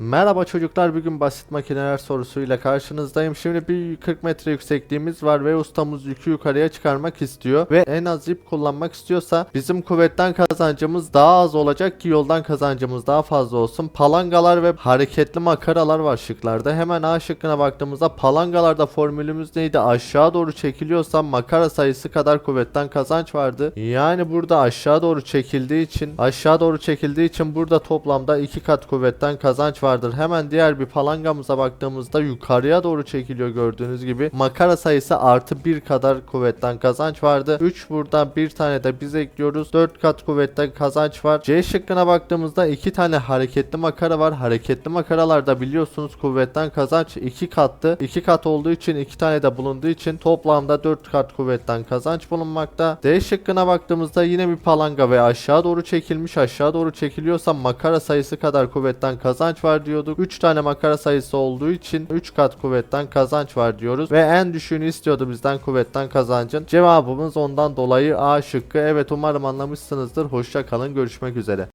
Merhaba çocuklar bugün basit makineler sorusuyla karşınızdayım. Şimdi bir 40 metre yüksekliğimiz var ve ustamız yükü yukarıya çıkarmak istiyor ve en az ip kullanmak istiyorsa bizim kuvvetten kazancımız daha az olacak ki yoldan kazancımız daha fazla olsun. Palangalar ve hareketli makaralar var şıklarda. Hemen A şıkkına baktığımızda palangalarda formülümüz neydi? Aşağı doğru çekiliyorsa makara sayısı kadar kuvvetten kazanç vardı. Yani burada aşağı doğru çekildiği için aşağı doğru çekildiği için burada toplamda iki kat kuvvetten kazanç vardır. Hemen diğer bir palangamıza baktığımızda yukarıya doğru çekiliyor gördüğünüz gibi. Makara sayısı artı bir kadar kuvvetten kazanç vardı. 3 buradan bir tane de biz ekliyoruz. 4 kat kuvvetten kazanç var. C şıkkına baktığımızda iki tane hareketli makara var. Hareketli makaralarda biliyorsunuz kuvvetten kazanç 2 kattı. 2 kat olduğu için 2 tane de bulunduğu için toplamda 4 kat kuvvetten kazanç bulunmakta. D şıkkına baktığımızda yine bir palanga ve aşağı doğru çekilmiş. Aşağı doğru çekiliyorsa makara sayısı kadar kuvvetten kazanç var diyorduk. 3 tane makara sayısı olduğu için 3 kat kuvvetten kazanç var diyoruz. Ve en düşüğünü istiyordu bizden kuvvetten kazancın. Cevabımız ondan dolayı A şıkkı. Evet umarım anlamışsınızdır. Hoşça kalın. Görüşmek üzere.